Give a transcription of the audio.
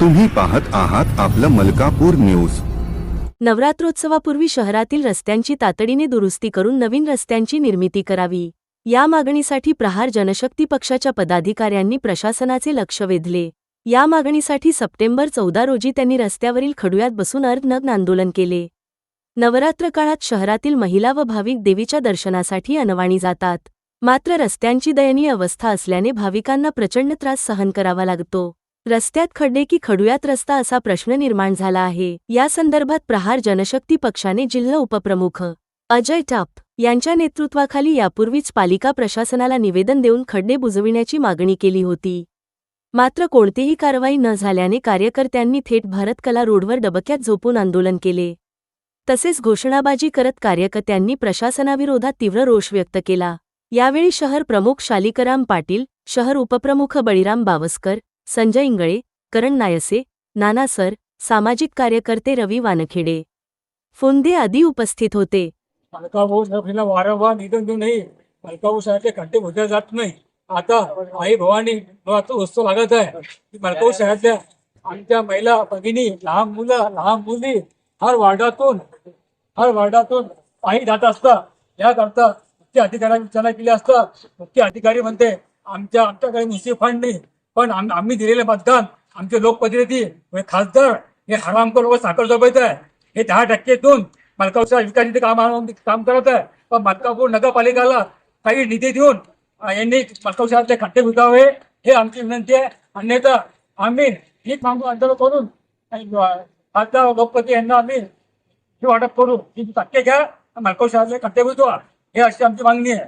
तुम्ही पाहत आहात आपलं मलकापूर न्यूज. नवरात्रोत्सवापूर्वी शहरातील रस्त्यांची तातडीने दुरुस्ती करून नवीन रस्त्यांची निर्मिती करावी. या मागणीसाठी प्रहार जनशक्ती पक्षाच्या पदाधिकाऱ्यांनी प्रशासनाचे लक्ष वेधले. या मागणीसाठी सप्टेंबर चौदा रोजी त्यांनी रस्त्यावरील खडुयात बसून अर्धनग्न आंदोलन केले. नवरात्र काळात शहरातील महिला व भाविक देवीच्या दर्शनासाठी अनवाणी जातात. मात्र रस्त्यांची दयनीय अवस्था असल्याने भाविकांना प्रचंड त्रास सहन करावा लागतो. रस्त्यात खड्डे की खडूयात रस्ता असा प्रश्न निर्माण झाला आहे. या संदर्भात प्रहार जनशक्ती पक्षाने जिल्हा उपप्रमुख अजय टाप यांच्या नेतृत्वाखाली यापूर्वीच पालिका प्रशासनाला निवेदन देऊन खड्डे बुजविण्याची मागणी केली होती. मात्र कोणतीही कारवाई न झाल्याने कार्यकर्त्यांनी थेट भारत कला रोडवर डबक्यात झोपून आंदोलन केले. तसेच घोषणाबाजी करत कार्यकर्त्यांनी प्रशासनाविरोधात तीव्र रोष व्यक्त केला. यावेळी शहर प्रमुख शालिकराम पाटील शहर उपप्रमुख बळीराम बावस्कर संजय इंगळे करण नायसे नाना सर सामाजिक कार्यकर्ते रवी वानखेडे. फुंदे आदी उपस्थित होते. मलकाभाऊ साहेबांना वारंवार निधन देऊनही मलकाभाऊ साहेबचे खड्डे भोजल्या जात नाही. आता आई भवानी नवरात्र उत्सव लागत आहे. की मलकाभाऊ आमच्या महिला भगिनी लहान मुलं लहान मुली हर वार्डातून हर वार्डातून पायी जात असता याकरता मुख्य अधिकाऱ्यांनी विचारणा केली असता मुख्य अधिकारी म्हणते आमच्या आमच्याकडे म्युन्सिपल फंड नाही. पण आम्ही दिलेले मतदान आमचे लोकप्रतिनिधी म्हणजे खासदार हे हरामखोर व साखर सोबत आहे. हे दहा टक्केतून मालकापूरच्या विकासाचे काम काम करत आहे. पण मालकापूर नगरपालिकाला काही निधी देऊन यांनी मालकापूर शहरातले खड्डे बुजावे हे आमची विनंती आहे. अन्यथा आम्ही ही मागून आंदोलन करून खासदार लोकपती यांना आम्ही हे वाटप करू. की टक्के घ्या मालकापूर शहरातले खड्डे बुजवा हे अशी आमची मागणी आहे.